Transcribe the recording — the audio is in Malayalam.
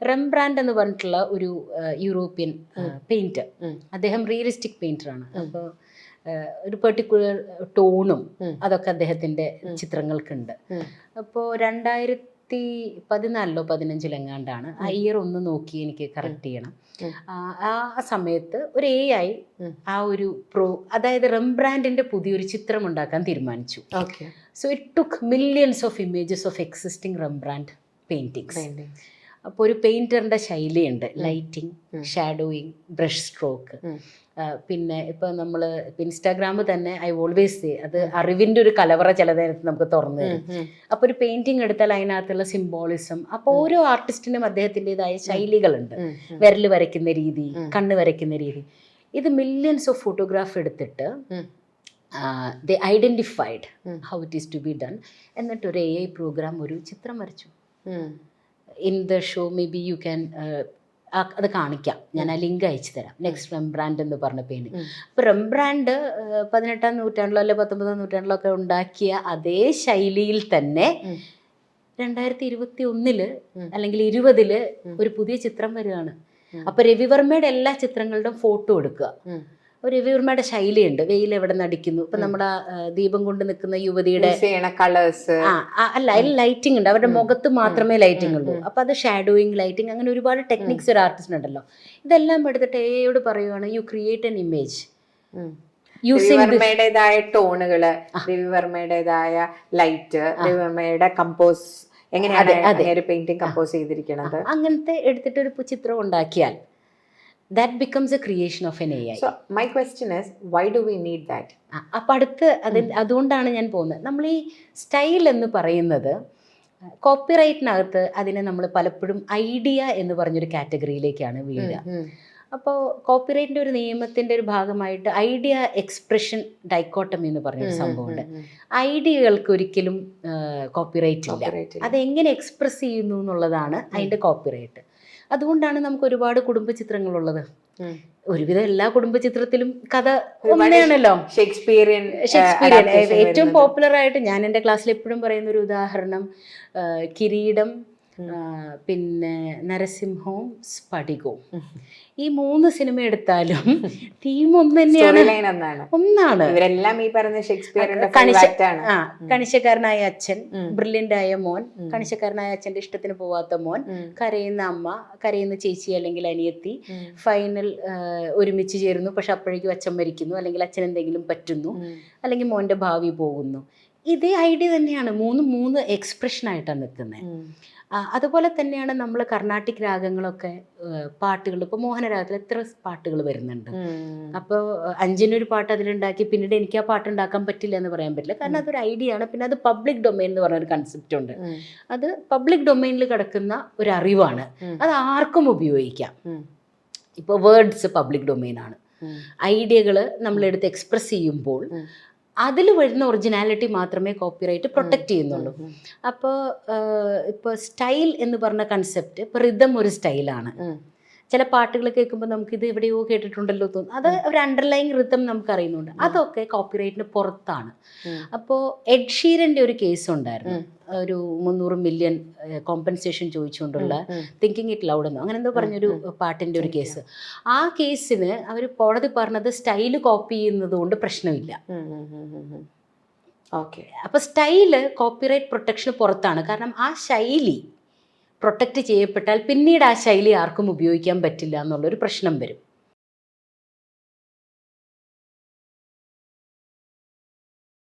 റെംബ്രാൻഡ് എന്ന് പറഞ്ഞിട്ടുള്ള ഒരു യൂറോപ്യൻ പെയിന്റർ അദ്ദേഹം റിയലിസ്റ്റിക് പെയിന്ററാണ് അപ്പോൾ ഒരു പെർട്ടിക്കുലർ ടോണും അതൊക്കെ അദ്ദേഹത്തിന്റെ ചിത്രങ്ങൾക്കുണ്ട്. അപ്പോൾ രണ്ടായിരത്തി പതിനാലിലോ പതിനഞ്ചിലെങ്ങാണ്ടാണ് ആ ഇയർ ഒന്ന് നോക്കി എനിക്ക് കറക്റ്റ് ചെയ്യണം. ആ സമയത്ത് ഒരു എ ഐ ആ ഒരു പ്രോ അതായത് റെംബ്രാൻഡിന്റെ പുതിയൊരു ചിത്രം ഉണ്ടാക്കാൻ തീരുമാനിച്ചു. So it took millions of images of existing Rembrandt paintings അപ്പോൾ ഒരു പെയിന്ററിന്റെ ശൈലിയുണ്ട്. ലൈറ്റിംഗ്. ഷാഡോയിങ് ബ്രഷ് സ്ട്രോക്ക് പിന്നെ ഇപ്പോൾ നമ്മൾ ഇൻസ്റ്റാഗ്രാമിൽ തന്നെ ഐ ഓൾവേസ് സേ അത് അറിവിന്റെ ഒരു കലവറ ചില നേരത്ത് നമുക്ക് തുറന്നു തരും. അപ്പോൾ ഒരു പെയിന്റിങ് എടുത്താൽ അതിനകത്തുള്ള സിംബോളിസം അപ്പോൾ ഓരോ ആർട്ടിസ്റ്റിനും അദ്ദേഹത്തിന്റെതായ ശൈലികളുണ്ട്. വിരൽ വരയ്ക്കുന്ന രീതി കണ്ണ് വരയ്ക്കുന്ന രീതി. ഇത് മില്യൺസ് ഓഫ് ഫോട്ടോഗ്രാഫ് എടുത്തിട്ട് the identified how it is to be done എന്നിട്ട് ഒരു എ ഐ പ്രോഗ്രാം ഒരു ചിത്രം വരച്ചു. In the show maybe you can അത് കാണിക്കാം. ഞാൻ ആ ലിങ്ക് അയച്ചു തരാം. നെക്സ്റ്റ് റെംബ്രാൻഡ് എന്ന് പറഞ്ഞ പേര്. അപ്പോൾ റെംബ്രാൻഡ് പതിനെട്ടാം നൂറ്റാണ്ടിലോ അല്ലെ പത്തൊമ്പതാം നൂറ്റാണ്ടിലോ ഒക്കെ ഉണ്ടാക്കിയ അതേ ശൈലിയിൽ തന്നെ രണ്ടായിരത്തി ഇരുപത്തി ഒന്നിൽ അല്ലെങ്കിൽ ഇരുപതിൽ ഒരു പുതിയ ചിത്രം വരികയാണ്. അപ്പൊ രവിവർമ്മയുടെ എല്ലാ ചിത്രങ്ങളുടെയും ഫോട്ടോ എടുക്കുക. ഒരു രവിവർമ്മയുടെ ശൈലിയുണ്ട്. വെയിൽ എവിടെ അടിക്കുന്നു. ഇപ്പൊ നമ്മുടെ ദീപം കൊണ്ട് നിൽക്കുന്ന യുവതിയുടെ കളേഴ്സ് അല്ല അതിൽ ലൈറ്റിംഗ് ഉണ്ട്. അവരുടെ മുഖത്ത് മാത്രമേ ലൈറ്റിംഗ് ഉള്ളൂ. അപ്പൊ അത് ഷാഡോയിങ് ലൈറ്റിംഗ് അങ്ങനെ ഒരുപാട് ടെക്നിക്സ് ഒരു ആർട്ടിസ്റ്റ് ഉണ്ടല്ലോ. ഇതെല്ലാം എടുത്തിട്ട് എയോട് പറയുവാണ് you create an image using രവിവർമ്മയുടേതായ ടോണുകൾ രവിവർമ്മയുടേതായ ലൈറ്റ് രവിവർമ്മയുടെ കമ്പോസ് എങ്ങനെയാണ് പെയിന്റിംഗ് കമ്പോസ് ചെയ്തിരിക്കുന്നത് അങ്ങനത്തെ എടുത്തിട്ട് ഒരു ചിത്രം ഉണ്ടാക്കിയാൽ that becomes a creation of an A I my question is why do we need that അപ്പം അടുത്ത് അതിൽ അതുകൊണ്ടാണ് ഞാൻ പോകുന്നത്. നമ്മൾ ഈ സ്റ്റൈൽ എന്ന് പറയുന്നത് കോപ്പിറൈറ്റിനകത്ത് അതിനെ നമ്മൾ പലപ്പോഴും ഐഡിയ എന്ന് പറഞ്ഞൊരു കാറ്റഗറിയിലേക്കാണ് വീഴുക. അപ്പോൾ കോപ്പിറൈറ്റിന്റെ ഒരു നിയമത്തിന്റെ ഒരു ഭാഗമായിട്ട് ഐഡിയ എക്സ്പ്രഷൻ ഡൈക്കോട്ടമി എന്ന് പറഞ്ഞൊരു സംഭവമുണ്ട്. ഐഡിയകൾക്ക് ഒരിക്കലും കോപ്പിറൈറ്റ് ഇല്ല. അതെങ്ങനെ എക്സ്പ്രസ് ചെയ്യുന്നു എന്നുള്ളതാണ് അതിന്റെ കോപ്പിറൈറ്റ് അതുകൊണ്ടാണ് നമുക്ക് ഒരുപാട് കുടുംബ ചിത്രങ്ങളുള്ളത് ഒരുവിധം എല്ലാ കുടുംബ ചിത്രത്തിലും കഥ ഒന്നേയാണല്ലോ ഷേക്സ്പിയറിയൻ ഷേക്സ്പിയറിയൻ ഏറ്റവും പോപ്പുലർ ആയിട്ട് ഞാൻ എന്റെ ക്ലാസ്സിൽ എപ്പോഴും പറയുന്ന ഒരു ഉദാഹരണം കിരീടം പിന്നെ നരസിംഹവും സ്ഫടികവും ഈ മൂന്ന് സിനിമ എടുത്താലും തീം ഒന്ന് തന്നെയാണ്. ഒന്നാണ്. ഇവരെല്ലാം ഈ പറഞ്ഞ ഷേക്സ്പിയറിന്റെ ആ കണിശക്കാരനായ അച്ഛൻ ബ്രില്യന്റ് ആയ മോൻ കണിശക്കാരനായ അച്ഛന്റെ ഇഷ്ടത്തിന് പോവാത്ത മോൻ കരയുന്ന അമ്മ കരയുന്ന ചേച്ചി അല്ലെങ്കിൽ അനിയത്തി ഫൈനൽ ഒരുമിച്ച് ചേരുന്നു. പക്ഷെ അപ്പോഴേക്കും അച്ഛൻ മരിക്കുന്നു. അല്ലെങ്കിൽ അച്ഛൻ എന്തെങ്കിലും പറ്റുന്നു. അല്ലെങ്കിൽ മോന്റെ ഭാവി പോകുന്നു. ഇതേ ഐഡിയ തന്നെയാണ്. മൂന്ന് മൂന്ന് എക്സ്പ്രഷനായിട്ടാണ് നിൽക്കുന്നത് അതുപോലെ തന്നെയാണ് നമ്മൾ കർണാട്ടിക് രാഗങ്ങളൊക്കെ പാട്ടുകൾ ഇപ്പോൾ മോഹനരാഗത്തിൽ എത്ര പാട്ടുകൾ വരുന്നുണ്ട്. അപ്പോൾ അഞ്ചിനൊരു പാട്ട് അതിലുണ്ടാക്കി പിന്നീട് എനിക്ക് ആ പാട്ട് ഉണ്ടാക്കാൻ പറ്റില്ല എന്ന് പറയാൻ പറ്റില്ല. കാരണം അതൊരു ഐഡിയ ആണ്. പിന്നെ അത് പബ്ലിക് ഡൊമൈൻ എന്ന് പറഞ്ഞൊരു കൺസെപ്റ്റ് ഉണ്ട്. അത് പബ്ലിക് ഡൊമൈനിൽ കിടക്കുന്ന ഒരു അറിവാണ്. അത് ആർക്കും ഉപയോഗിക്കാം. ഇപ്പോൾ വേർഡ്സ് പബ്ലിക് ഡൊമൈനാണ് ഐഡിയകൾ നമ്മളെടുത്ത് എക്സ്പ്രസ് ചെയ്യുമ്പോൾ അതിൽ വരുന്ന ഒറിജിനാലിറ്റി മാത്രമേ കോപ്പിറൈറ്റ് പ്രൊട്ടക്റ്റ് ചെയ്യുന്നുള്ളൂ. അപ്പോൾ ഇപ്പോൾ സ്റ്റൈൽ എന്ന് പറഞ്ഞ കൺസെപ്റ്റ് ഇപ്പോൾ റിതം ഒരു സ്റ്റൈലാണ് ചില പാട്ടുകൾ കേൾക്കുമ്പോൾ നമുക്ക് ഇത് എവിടെയോ കേട്ടിട്ടുണ്ടല്ലോ തോന്നും. അത് ഒരു അണ്ടർലൈങ് റിതം നമുക്ക് അറിയുന്നുണ്ട് അതൊക്കെ കോപ്പിറൈറ്റിന് പുറത്താണ്. അപ്പോൾ എഡ്ഷീരന്റെ ഒരു കേസ് ഉണ്ടായിരുന്നു. ഒരു മുന്നൂറ് മില്യൺ കോമ്പൻസേഷൻ ചോദിച്ചുകൊണ്ടുള്ള തിങ്കിങ് ഇറ്റ് ലൗഡ് എന്നോ അങ്ങനെ എന്തോ പറഞ്ഞൊരു പാട്ടിന്റെ ഒരു കേസ് ആ കേസിന് അവർ കോടതി പറഞ്ഞത് സ്റ്റൈൽ കോപ്പി ചെയ്യുന്നത് കൊണ്ട് പ്രശ്നമില്ല. ഓക്കെ അപ്പോൾ സ്റ്റൈൽ കോപ്പിറൈറ്റ് പ്രൊട്ടക്ഷന് പുറത്താണ്. കാരണം ആ ശൈലി പ്രൊട്ടക്റ്റ് ചെയ്യപ്പെട്ടാൽ പിന്നീട് ആ ശൈലി ആർക്കും ഉപയോഗിക്കാൻ പറ്റില്ല എന്നുള്ളൊരു പ്രശ്നം വരും.